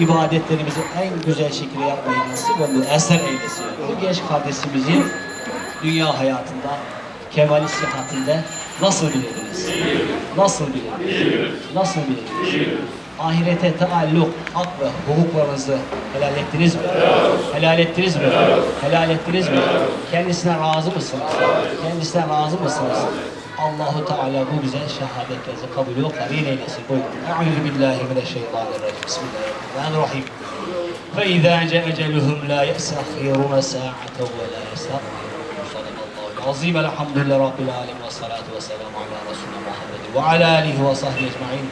ibadetlerimizi en güzel şekilde yapmayı nasip ve müesser eylesin. Bu genç kardeşimizin dünya hayatında, kemali sıhhatinde nasıl bilirdiniz? Nasıl bilirdiniz? Nasıl bilirdiniz? Ahirete taalluk, hak ve hukuklarınızı helal ettiniz mi? Helal ettiniz mi? Helal ettiniz mi? Kendisine razı mısınız? Kendisine razı mısınız? Allahu Teala bu güzel şehadetlerinizi kabul ve kabul eylesin. Buyurun. Euzu billahi mineşşeytanirracim. Bismillahirrahmanirrahim. فإذا جاء أجلهم لا يستأخرون ساعة ولا يستقدمون صدق الله العظيم الحمد لله رب العالمين والصلاة والسلام على رسولنا محمد وعلى آله وصحبه أجمعين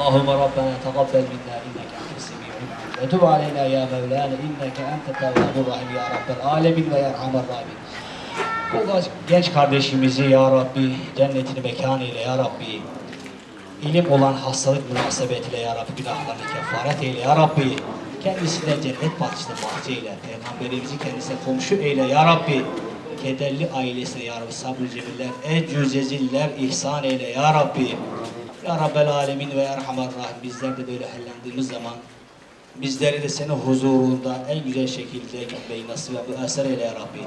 اللهم ربنا تقبل منا إنك أنت السميع العليم وتب علينا يا مولانا إنك أنت التواب الرحيم يا رب العالمين ويا أرحم الراحمين Bu genç kardeşimizi ya Rabbi cennetini mekan eyle ya Rabbi. İlim olan hastalık münasebetiyle ya Rabbi günahlarını kefaret eyle ya Rabbi. Kendisine cennet bahçesinde bahçe eyle. Peygamberimizi kendisine komşu eyle ya Rabbi. Kederli ailesine ya Rabbi sabır cemiller, ecrü ceziller ihsan eyle ya Rabbi. Ya Rabbel alemin ve erhamer rahim bizler de böyle hallendiğimiz zaman Bizleri de senin huzurunda en güzel şekilde gitmeyi nasip ve müesser eyle ya Rabbi.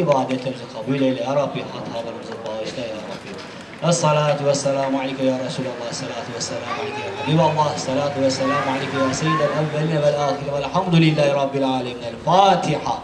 İbadetlerimizi kabul eyle ya Rabbi. Hatalarımızı bağışla ya Rabbi. Esselatu ve selamu aleyke ya Resulallah. Esselatu ve selamu aleyke ya Habiballah. Esselatu ve selamu aleyke ya Seyyidel evveline vel ahire. Velhamdülillahi Rabbil alemin. El Fatiha.